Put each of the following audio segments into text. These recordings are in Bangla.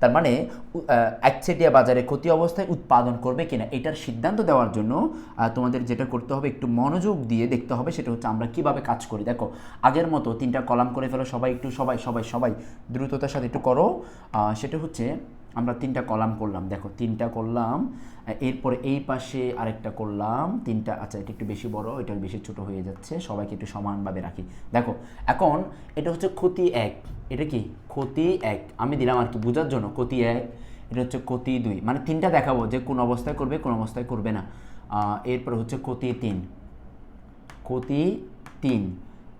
তার মানে একচেটিয়া বাজারে ক্ষতি অবস্থায় উৎপাদন করবে কিনা, এটার সিদ্ধান্ত দেওয়ার জন্য তোমাদের যেটা করতে হবে, একটু মনোযোগ দিয়ে দেখতে হবে, সেটা হচ্ছে আমরা কীভাবে কাজ করি। দেখো, আগের মতো তিনটা কলাম করে ফেলো, সবাই একটু, সবাই সবাই সবাই দ্রুততার সাথে একটু করো। সেটা হচ্ছে, আমরা তিনটা কলাম করলাম। দেখো, তিনটা করলাম, এরপরে এই পাশে আরেকটা করলাম, তিনটা আচ্ছা এটা একটু বেশি বড়, এটা বেশি ছোট হয়ে যাচ্ছে, সবাইকে একটু সমানভাবে রাখি। দেখো, এখন এটা হচ্ছে ক্ষতি এক। এটা কি? ক্ষতি এক। আমি দিলাম আর কি, বোঝার জন্য। ক্ষতি এক, এটা হচ্ছে ক্ষতি দুই। মানে তিনটা দেখাবো যে কোন অবস্থায় করবে, কোন অবস্থায় করবে না। এরপরে হচ্ছে ক্ষতি তিন। ক্ষতি তিন।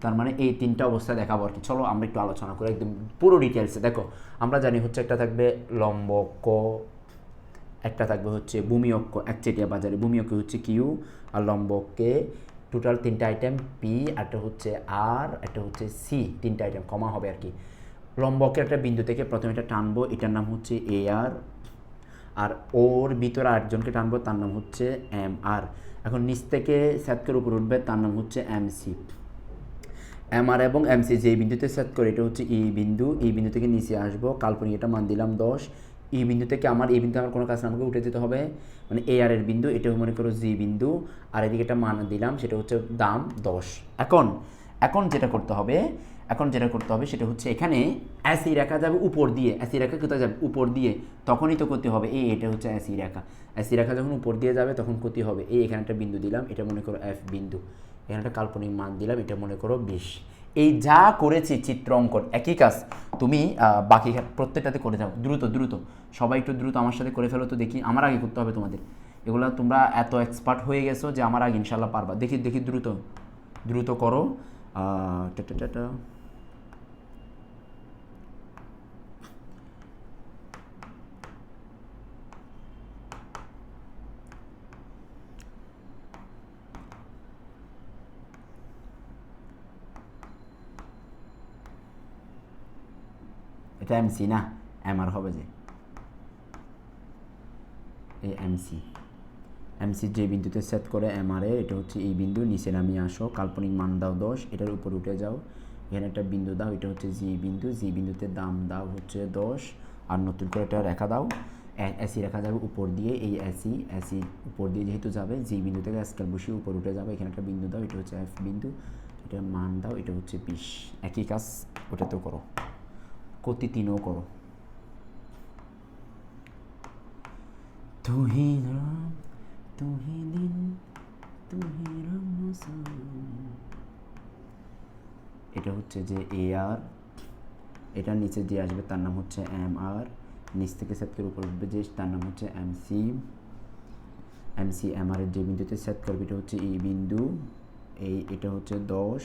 তার মানে এই তিনটা অবস্থা দেখাবো আর কি। চলো আমরা একটু আলোচনা করি একদম পুরো ডিটেলসে দেখো, আমরা জানি হচ্ছে একটা থাকবে লম্বক একটা থাকবে হচ্ছে ভূমি অক্ষ একচেটিয়া বাজারে। ভূমি অক্ষ হচ্ছে কিউ আর লম্বককে টোটাল তিনটা আইটেম পি একটা হচ্ছে আর একটা হচ্ছে সি তিনটা আইটেম কমা হবে আর কি। লম্বকের একটা বিন্দু থেকে প্রথমে এটা টানবো, এটার নাম হচ্ছে এ আর আর ওর ভিতরে আটজনকে টানবো, তার নাম হচ্ছে এম আর এখন নিচ থেকে স্যাতকের উপর উঠবে, তার নাম হচ্ছে এম সি এম আর এবং এম সি যে বিন্দুতে সেট করে, এটা হচ্ছে ই বিন্দু এই বিন্দু থেকে নিচে আসব কাল্পনিক এটা মান দিলাম দশ। এই বিন্দু থেকে আমার এই বিন্দু আমার কোনো কাজ আমাকে উঠে যেতে হবে মানে এ আর এর বিন্দু এটা মনে করো জি বিন্দু, আর এদিকে একটা মান দিলাম, সেটা হচ্ছে দাম দশ। এখন এখন যেটা করতে হবে এখন যেটা করতে হবে সেটা হচ্ছে এখানে অ্যাসি রেখা যাবে উপর দিয়ে। অ্যাসি রেখা কোথায় যাবে? উপর দিয়ে। তখনই তো করতে হবে। এই এটা হচ্ছে অ্যাসি রেখা। অ্যাসি রেখা যখন উপর দিয়ে যাবে তখন ক্ষতি হবে। এই এখানে একটা বিন্দু দিলাম। এটা মনে করো এফ বিন্দু। এখানে একটা কাল্পনিক মান দিলাম। এটা মনে করো বিশ। এই যা করেছি চিত্র অঙ্কন একই কাজ। তুমি বাকি প্রত্যেকটাতে করে যাও। দ্রুত দ্রুত। সবাই একটু দ্রুত আমার সাথে করে ফেলো তো দেখি আমার আগে করতে হবে তোমাদের। এগুলো তোমরা এত এক্সপার্ট হয়ে গেছো যে আমার আগে ইনশাল্লাহ পারবা। দেখি দেখি দ্রুত। দ্রুত করো। আহ, টা। এটা এমসি না এমআর হবে যে। এই এমসি এমসি যে বিন্দুতে সেট করে এম এমআরএ এটা হচ্ছে এই বিন্দু, নিচে নামিয়ে আসো, কাল্পনিক মান দাও দশ, এটার উপর উঠে যাও। এখানে একটা বিন্দু দাও, এটা হচ্ছে জি বিন্দু জি বিন্দুতে দাম দাও হচ্ছে দশ, আর নতুন করে একটা রেখা দাও। এসি রেখা যাবে উপর দিয়ে, এই এসি এসি উপর দিয়ে যেহেতু যাবে জি বিন্দু থেকে স্কেল বসিয়ে উপর উঠে যাবে, এখানে একটা বিন্দু দাও, এটা হচ্ছে এফ বিন্দু এটার মান দাও, এটা হচ্ছে বিশ। একই কাজ, ওটাতেও করো। কতি তিনও করো। তুহি রাম, তুহি দিন, তুহি রাম এটা হচ্ছে যে এ আর এটা নিচে যে আসবে, তার নাম হচ্ছে এম আর নিচ থেকে সেটকের উপর উঠবে যে, তার নাম হচ্ছে M C M C M আর যে বিন্দুতে সেট করবে, এটা হচ্ছে ই বিন্দু। এই, এটা হচ্ছে দশ।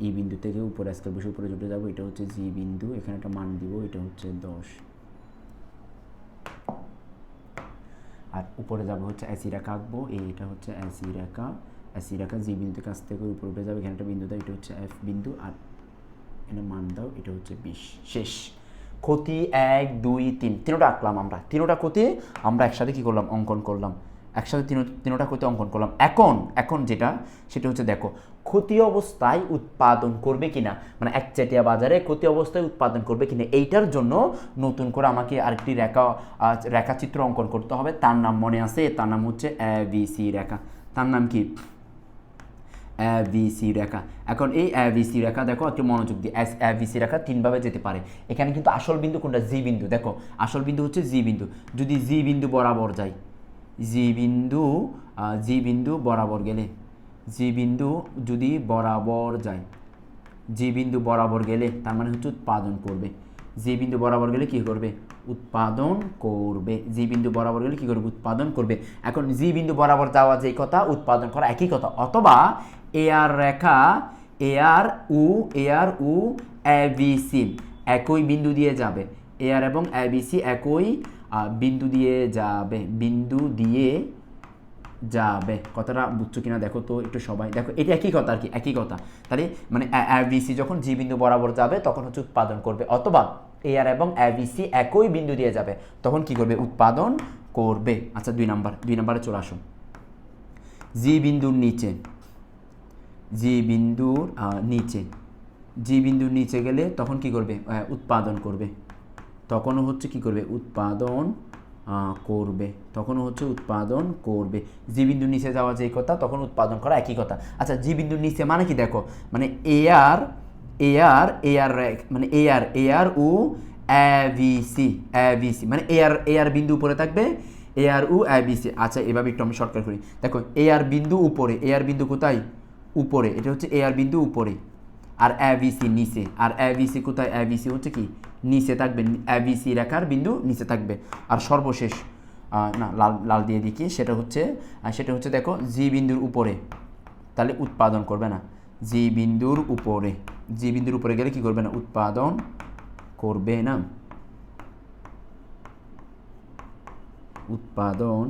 ই বিন্দু থেকে উপরে আজকে বসে উপরে জুটে যাব। এটা হচ্ছে জি বিন্দু, এখানে একটা মান দিব, এটা হচ্ছে দশ। আর উপরে যাবে হচ্ছে অ্যাসি রেখা আঁকবো এই এটা হচ্ছে অ্যাসি রেখা। অ্যাসি রেখা জি বিন্দু থেকে আস্তে করে উপরে উঠে যাবে, এখানে একটা বিন্দু দাও, এটা হচ্ছে এফ বিন্দু, আর এখানে মান দাও, এটা হচ্ছে বিশ। শেষ। ক্ষতি এক, দুই, তিন, তিনোটা আঁকলাম আমরা। তিনোটা ক্ষতি আমরা একসাথে কি করলাম? অঙ্কন করলাম। একসাথে তিনো, তিনোটা ক্ষতি অঙ্কন করলাম। এখন এখন যেটা, সেটা হচ্ছে দেখো ক্ষতি অবস্থায় উৎপাদন করবে কিনা? মানে একচেটিয়া বাজারে ক্ষতি অবস্থায় উৎপাদন করবে কিনা? এইটার জন্য নতুন করে আমাকে আরেকটি রেখা রেখাচিত্র অঙ্কন করতে হবে। তার নাম মনে আছে? তার নাম হচ্ছে এ সি রেখা। তার নাম কি? ভিসি রেখা। এখন এই ভিসি রেখা দেখো, একটু মনোযোগ দিয়ে। এস ভিসি রেখা তিনভাবে যেতে পারে। এখানে কিন্তু আসল বিন্দু কোনটা? জি বিন্দু। দেখো, আসল বিন্দু হচ্ছে জি বিন্দু। যদি জি বিন্দু বরাবর যায় জি বিন্দু জি বিন্দু বরাবর গেলে জি বিন্দু যদি বরাবর যায় জি বিন্দু বরাবর গেলে তার মানে হচ্ছে উৎপাদন করবে। জি বিন্দু বরাবর গেলে কি করবে? উৎপাদন করবে। জি বিন্দু বরাবর গেলে কি করবে? উৎপাদন করবে। এখন জি বিন্দু বরাবর যাওয়া যে কথা, উৎপাদন করা একই কথা। অথবা এ আর রেখা A R uh A R uh, A B C একই বিন্দু দিয়ে যাবে। এ আর এবং এ বি সি একই বিন্দু দিয়ে যাবে। বিন্দু দিয়ে যাবে। কথাটা বুঝছ কিনা দেখো তো একটু সবাই। দেখো, এটা একই কথা আর কি, একই কথা। তাহলে মানে অ্যাভিসি যখন জি বিন্দু বরাবর যাবে, তখন হচ্ছে উৎপাদন করবে। অথবা এ আর এবং অ্যাভিসি একই বিন্দু দিয়ে যাবে, তখন কি করবে? উৎপাদন করবে। আচ্ছা দুই নাম্বার, দুই নাম্বারে চলে আসুন জি বিন্দুর নিচে। জি বিন্দুর নিচে। জি বিন্দুর নিচে গেলে তখন কি করবে? উৎপাদন করবে। তখনও হচ্ছে কি করবে? উৎপাদন করবে। তখন হচ্ছে উৎপাদন করবে। জি বিন্দুর নিচে যাওয়া যে কথা, তখন উৎপাদন করা একই কথা। আচ্ছা জি বিন্দুর নিচে মানে কি দেখো? মানে এ আর এ আর এ আর মানে এ আর এ আর ও এভিসি এভিসি মানে এ আর এ আর বিন্দু উপরে থাকবে এ আর ও এভিসি আচ্ছা এভাবে একটু আমি শর্টকাট করি। দেখো এ আর বিন্দু উপরে এ আর বিন্দু কোথায়? উপরে, এটা হচ্ছে এ আর বিন্দু উপরে। আর এভিসি নিচে, আর এভিসি কোথায়? এভিসি হচ্ছে কি? নিচে থাকবে এভিসি রেখার বিন্দু নিচে থাকবে। আর সর্বশেষ না, লাল লাল দিয়ে দিকি সেটা হচ্ছে সেটা হচ্ছে দেখো, জি বিন্দুর উপরে। তাহলে উৎপাদন করবে না। জি বিন্দুর উপরে। জি বিন্দুর উপরে গেলে কি করবে না? উৎপাদন করবে না। উৎপাদন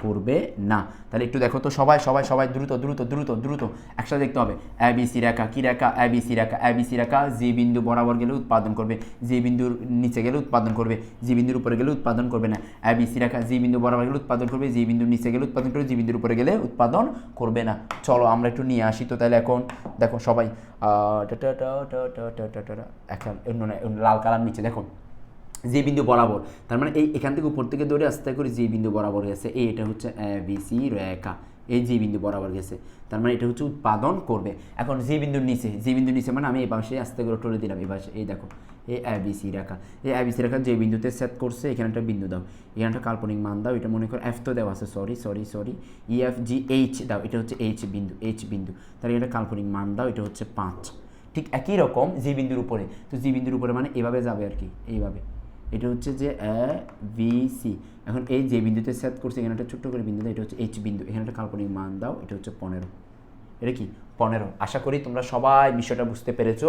পড়বে না তাহলে একটু দেখো তো সবাই সবাই সবাই দ্রুত দ্রুত দ্রুত দ্রুত একসাথে দেখতে হবে এ বি সি রেখা কী রেখা এ বি সি রেখা এ বি সি রেখা জি বিন্দু বরাবর গেলে উৎপাদন করবে জি বিন্দুর নিচে গেলে উৎপাদন করবে জি বিন্দুর উপরে গেলে উৎপাদন করবে না এ বি সি রেখা জি বিন্দু বরাবর গেলে উৎপাদন করবে জি বিন্দুর নিচে গেলে উৎপাদন করবে জি বিন্দুর উপরে গেলে উৎপাদন করবে না চলো আমরা একটু নিয়ে আসি তো তাহলে এখন দেখো সবাই একটা অন্য লাল কালার নিচে দেখো যে বিন্দু বরাবর, তার মানে এই এখান থেকে উপর থেকে দৌড়ে আস্তে করে যে বিন্দু বরাবর গেছে, এই এটা হচ্ছে বিসি রেখা, এই যে বিন্দু বরাবর গেছে, তার মানে এটা হচ্ছে উৎপাদন করবে। এখন যে বিন্দুর নিচে, যে বিন্দুর নিচে মানে আমি এই পাশে আস্তে করে টলে দিলাম, এই পাশে, এই দেখো এই এবিসি রেখা, এই এবিসি রেখা যে বিন্দুতে সেট করছে, এখানে একটা বিন্দু দাও, এখানে একটা কাল্পনিক মান দাও, এটা মনে করো এফ তো দেওয়া আছে sorry sorry sorry EF G H দাও, এটা হচ্ছে এইচ বিন্দু এইচ বিন্দু তাহলে এটা কাল্পনিক মান দাও, এটা হচ্ছে পাঁচ, ঠিক একই রকম জি বিন্দুর উপরে, তো জি বিন্দুর উপরে মানে এভাবে যাবে আর কি, এইভাবে। এটা হচ্ছে যে, এ, ভি, সি। এখন এই যে বিন্দুতে সেট করছে, এখানে একটা ছোট্ট করে বিন্দু এটা হচ্ছে এইচ বিন্দু। এখানে একটা কাল্পনিক মান দাও, এটা হচ্ছে পনেরো। এটা কি? পনেরো। আশা করি তোমরা সবাই বিষয়টা বুঝতে পেরেছ।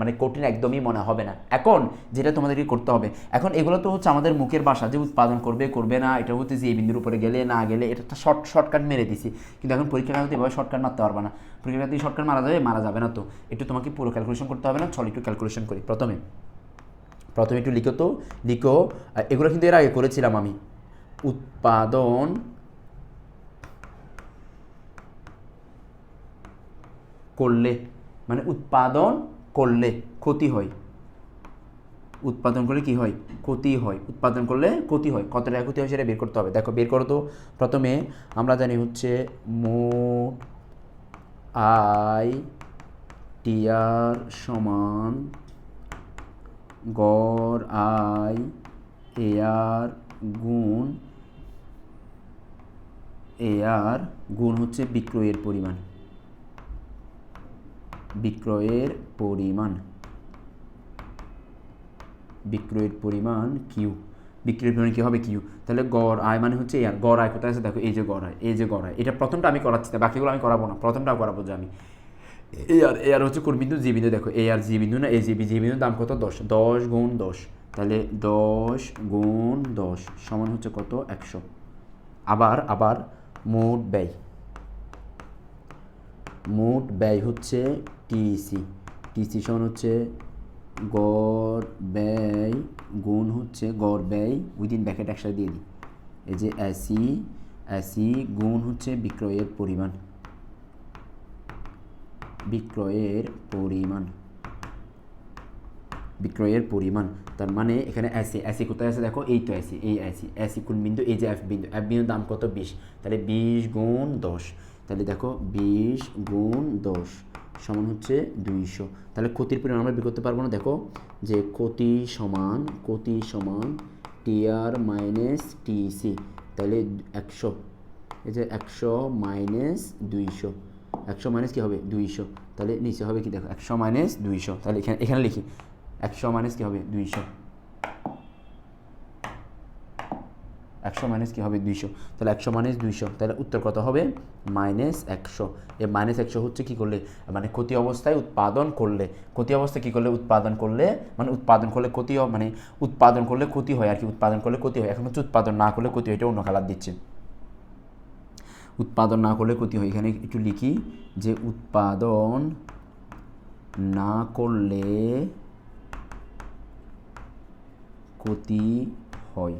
মানে কঠিন একদমই মনে হবে না। এখন যেটা তোমাদেরকে করতে হবে, এখন এগুলো তো হচ্ছে আমাদের মুখের ভাষা, যে উৎপাদন করবে করবে না, এটা হচ্ছে যে এই বিন্দুর উপরে গেলে, না গেলে, এটা একটা শর্ট শর্টকাট মেরে দিছি। কিন্তু এখন পরীক্ষা খাতে এভাবে শর্টকাট মারতে পারবে না। পরীক্ষা খাতে শর্টকাট মারা যাবে মারা যাবে না তো। একটু তোমাকে পুরো ক্যালকুলেশন করতে হবে না চল একটু ক্যালকুলেশন করি, প্রথমে। প্রথমে একটু লিখো তো, লিখো এগুলো কিন্তু এর আগে করেছিলাম আমি। উৎপাদন করলে মানে উৎপাদন করলে ক্ষতি হয়। উৎপাদন করলে কি হয়? ক্ষতি হয়। উৎপাদন করলে ক্ষতি হয়। কত টাকা ক্ষতি হয় সেটা বের করতে হবে। দেখো, বের করো তো। প্রথমে আমরা জানি হচ্ছে মোট আই টিআর সমান গড় আই এআর গুণ এআর গুণ হচ্ছে বিক্রয়ের পরিমাণ। বিক্রয়ের পরিমাণ। বিক্রয়ের পরিমাণ কিউ বিক্রয়ের পরিমাণ কি হবে কিউ তাহলে গড়, আয় মানে হচ্ছে এআর গড়, আয় কোথায় আছে? দেখো, এই যে গড়, আয়, এই যে গড়, আয়। এটা প্রথমটা আমি করাচ্ছি বাকিগুলো আমি করাবো না। প্রথমটা করাবো যে আমি। এ আর এ আর হচ্ছে কোন বিন্দু দেখো এ আর জি বিন্দু না এই জি বি জি বিন্দুর দাম কত দশ দশ গুণ দশ তাহলে দশ গুণ দশ সমান হচ্ছে কত একশো আবার আবার মোট ব্যয় মোট ব্যয় হচ্ছে টিসি টিসি সমান হচ্ছে গড় ব্যয় গুণ হচ্ছে গড় ব্যয় উইদিন ব্যাকেট একসাথে দিয়ে দিই। এই যে অ্যাসি অ্যাসি গুণ হচ্ছে বিক্রয়ের পরিমাণ। বিক্রয়ের পরিমাণ। বিক্রয়ের পরিমাণ। তার মানে এখানে অ্যাসি অ্যাসি কোথায় আছে দেখো? এই তো অ্যাসি এই অ্যাসি অ্যাসি কোন বিন্দু? এই যে এফ বিন্দু। এফ বিন্দুর দাম কত? বিশ। তাহলে বিশ গুণ দশ। তাহলে দেখো, বিশ গুণ দশ সমান হচ্ছে দুইশো। তাহলে ক্ষতির পরিমাণ আমরা বের করতে পারব না। দেখো, যে ক্ষতি সমান ক্ষতি সমান টিআর মাইনাস টিসি তাহলে একশো, এই যে একশো মাইনাস দুইশো। একশো মাইনাস কী হবে? দুইশো। তাহলে নিচে হবে কি? দেখো, একশো মাইনাস দুইশো। তাহলে এখানে এখানে লিখি। একশো মাইনাস কী হবে? দুইশো। একশো মাইনাস কী হবে? দুইশো। তাহলে একশো মাইনাস দুইশো। তাহলে উত্তর কত হবে? মাইনাস একশো। এ মাইনাস একশো হচ্ছে কী করলে? মানে ক্ষতি অবস্থায় উৎপাদন করলে। ক্ষতি অবস্থায় কী করলে? উৎপাদন করলে। মানে উৎপাদন করলে ক্ষতি মানে উৎপাদন করলে ক্ষতি হয় আর কি। উৎপাদন করলে ক্ষতি হয়। এখন হচ্ছে উৎপাদন না করলে ক্ষতি হয়। এটা অন্য কালার দিচ্ছে। উৎপাদন না করলে ক্ষতি হয়। এখানে একটু লিখি যে উৎপাদন না করলে ক্ষতি হয়।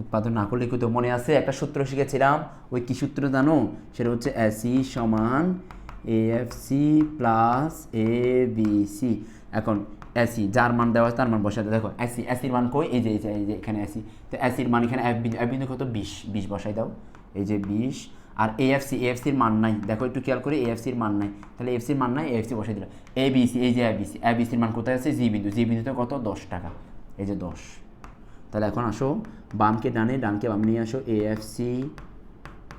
উৎপাদন না করলে ক্ষতি মনে আছে? একটা সূত্র শিখেছিলাম। ওই কি সূত্র জানো? সেটা হচ্ছে এসি সমান AFC plus A B C এখন অ্যাসি যার মান দেওয়া তার মান বসাতে দেখো অ্যাসি অ্যাসির মান কই? এই যে এখানে অ্যাসি তো অ্যাসির মান এখানে বিন্দু কত? বিশ। বিশ বসাই দাও। এই যে বিশ, আর এএফসি এএফসির মান নাই। দেখো একটু খেয়াল করে এএফসির মান নাই। তাহলে এফসির মান নাই এএফসি বসাই দিলাম। এ বিসি এই যে এবিসি এবিসির মান কোথায় আছে? জি বিন্দু। জি বিন্দুতে কত? দশ টাকা। এই যে দশ। তাহলে এখন আসো, বামকে ডানে, ডানকে বাম নিয়ে আসো। এএফসি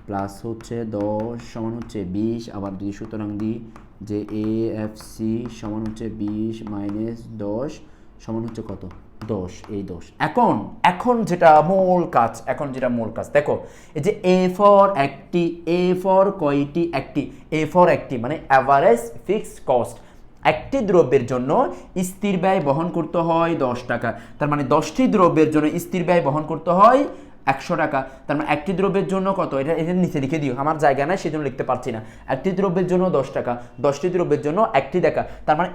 প্লাস হচ্ছে দশ সমান হচ্ছে বিশ, আবার যদি সুতরাং দিই যে এ এফ সি সমান হচ্ছে বিশ মাইনাস দশ সমান হচ্ছে কত? দশ এই দোষ। এখন এখন যেটা মূল কাজ, এখন যেটা মূল কাজ, দেখো, এই যে এ ফর একটি এ ফর কয়টি, একটি এ ফর একটি মানে অ্যাভারেজ ফিক্সড কস্ট একটি দ্রব্যের জন্য স্থির ব্যয় বহন করতে হয় দশ টাকা। তার মানে দশটি দ্রব্যের জন্য স্থির ব্যয় বহন করতে হয় একশো টাকা। তার মানে একটি দ্রব্যের জন্য কত? এটা এটা নিচে লিখে দিও। আমার জায়গা নাই, সেজন্য লিখতে পারছি না। একটি দ্রব্যের জন্য দশ টাকা, দশটি দ্রব্যের জন্য একটি টাকা তার মানে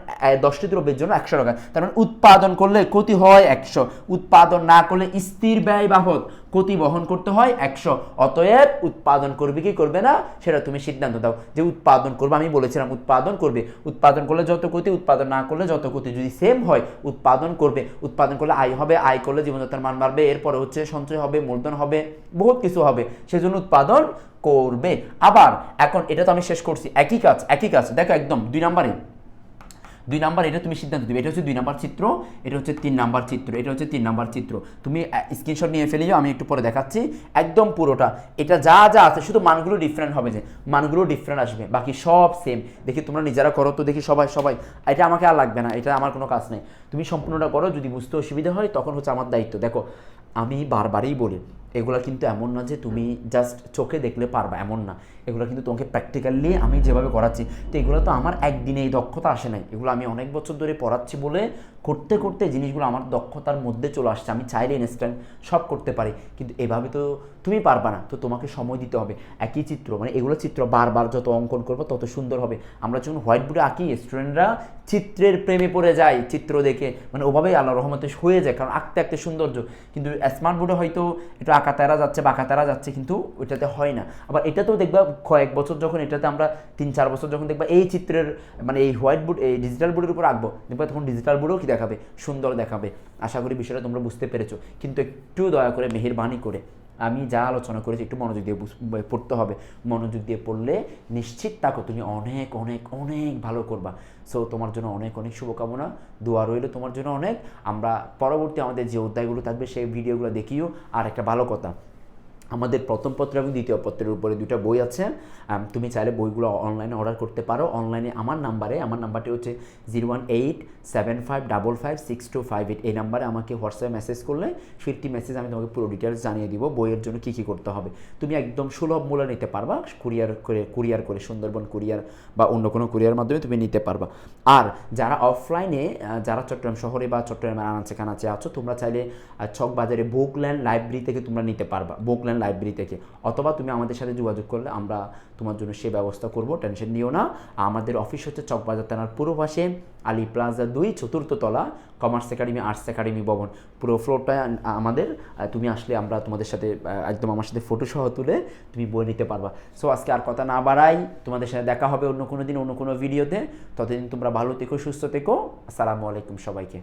দশটি দ্রব্যের জন্য একশো টাকা। তার মানে উৎপাদন করলে ক্ষতি হয় একশো। উৎপাদন না করলে স্থির ব্যয় বাবদ ক্ষতি বহন করতে হয়, একশো অতএব উৎপাদন করবে কি করবে না, সেটা তুমি সিদ্ধান্ত দাও। যে উৎপাদন করবে, আমি বলেছিলাম উৎপাদন করবে। উৎপাদন করলে যত ক্ষতি, উৎপাদন না করলে যত ক্ষতি। যদি সেম হয়, উৎপাদন করবে। উৎপাদন করলে আয় হবে, আয় করলে জীবনযাত্রার মান বাড়বে, এরপরে হচ্ছে সঞ্চয় হবে, মূলধন হবে, বহুত কিছু হবে। সেজন্য উৎপাদন করবে। আবার, এখন এটা তো আমি শেষ করছি। একই কাজ একই কাজ। দেখো একদম, দুই নাম্বারে। দুই নাম্বার, এটা তুমি সিদ্ধান্ত দিবে। এটা হচ্ছে দুই নাম্বার চিত্র, এটা হচ্ছে তিন নাম্বার চিত্র, এটা হচ্ছে তিন নাম্বার চিত্র। তুমি স্ক্রিনশট নিয়ে ফেলে যাও, আমি একটু পরে দেখাচ্ছি। একদম পুরোটা। এটা যা যা আছে, শুধু মানগুলো ডিফারেন্ট হবে যে, মানগুলো ডিফারেন্ট আসবে। বাকি সব সেম দেখি তোমরা নিজেরা করো তো দেখি সবাই সবাই। এটা আমাকে আর লাগবে না, এটা আমার কোনো কাজ নেই। তুমি সম্পূর্ণটা করো, যদি বুঝতে অসুবিধা হয়, তখন হচ্ছে আমার দায়িত্ব। দেখো, আমি বারবারই বলি এগুলো কিন্তু এমন না যে তুমি জাস্ট চোখে দেখলে পারবা, এমন না। এগুলো কিন্তু তোমাকে প্র্যাকটিক্যালি আমি যেভাবে করাচ্ছি, তো এগুলো তো আমার একদিনে এই দক্ষতা আসে নাই। এগুলো আমি অনেক বছর ধরে পড়াচ্ছি বলে করতে করতে জিনিসগুলো আমার দক্ষতার মধ্যে চলে আসছে, আমি চাইলে ইনস্ট্যান্ট সব করতে পারি। কিন্তু এভাবে তো তুমি পারবা না, তো তোমাকে সময় দিতে হবে। একই চিত্র মানে এগুলো চিত্র বারবার যত অঙ্কন করব তত সুন্দর হবে। আমরা যখন হোয়াইট বোর্ডে আঁকি স্টুডেন্টরা চিত্রের প্রেমে পড়ে যায়, চিত্র দেখে। মানে ওভাবেই আল্লাহ রহমতে হয়ে যায়, কারণ আঁকতে আঁকতে সৌন্দর্য। কিন্তু স্মার্ট বোর্ডে হয়তো একটু আঁকা তেরা যাচ্ছে বাঁকা তেরা যাচ্ছে, কিন্তু ওইটাতে হয় না। আবার এটাতেও দেখবা কয়েক বছর যখন এটাতে আমরা তিন চার বছর যখন দেখবা এই চিত্রের মানে এই হোয়াইট বোর্ড এই ডিজিটাল বোর্ডের উপর আঁকবো, দেখবা তখন ডিজিটাল বোর্ডেও কি দেখাবে, সুন্দর দেখাবে। আশা করি বিষয়টা তোমরা বুঝতে পেরেছ। কিন্তু একটু দয়া করে, মেহেরবানি করে আমি যা আলোচনা করেছি, একটু মনোযোগ দিয়ে পড়তে হবে। মনোযোগ দিয়ে পড়লে নিশ্চিত থাকো তুমি অনেক অনেক অনেক ভালো করবা। সো তোমার জন্য অনেক অনেক শুভকামনা। দোয়া রইল তোমার জন্য অনেক। আমরা পরবর্তী আমাদের যে অধ্যায়গুলো থাকবে, সেই ভিডিওগুলো দেখিও। আর একটা ভালো কথা। আমাদের প্রথম পত্র এবং দ্বিতীয় পত্রের উপরে দুটো বই আছে। তুমি চাইলে বইগুলো অনলাইনে অর্ডার করতে পারো। অনলাইনে আমার নাম্বারে আমার নাম্বারটি হচ্ছে zero one eight seven five double five six two five eight এই নাম্বারে আমাকে হোয়াটসঅ্যাপে মেসেজ করলে ফিফটি মেসেজ আমি তোমাকে পুরো ডিটেলস জানিয়ে দিব বইয়ের জন্য কী কী করতে হবে। তুমি একদম সুলভ মূল্যে নিতে পারবা কুরিয়ার করে কুরিয়ার করে সুন্দরবন কুরিয়ার বা অন্য কোনো কুরিয়ার মাধ্যমে তুমি নিতে পারবা। আর যারা অফলাইনে যারা চট্টগ্রাম শহরে বা চট্টগ্রামের আনাচে কানাচে আছো তোমরা চাইলে আহ, চক বাজারে বুকল্যান্ড লাইব্রেরি থেকে তোমরা নিতে পারবা। বুকল্যান্ড লাইব্রেরি থেকে। অথবা তুমি আমাদের সাথে যোগাযোগ করলে আমরা তোমার জন্য সে ব্যবস্থা করব, টেনশন নিও না। আমাদের অফিস হচ্ছে চকবাজার থানার পূর্ব পাশে, আলী প্লাজা দুই, চতুর্থ তলা কমার্স একাডেমি আর্টস একাডেমি ভবন। পুরো ফ্লোরটা আমাদের তুমি আসলে আমরা তোমাদের সাথে একদম আমার সাথে ফটো সহ তুলে তুমি বই নিতে পারবা। সো আজকে আর কথা না বাড়াই, তোমাদের সাথে দেখা হবে অন্য কোনো দিন, অন্য কোনো ভিডিওতে ততদিন তোমরা ভালো থেকো, সুস্থ থেকো। আসসালামু আলাইকুম সবাইকে।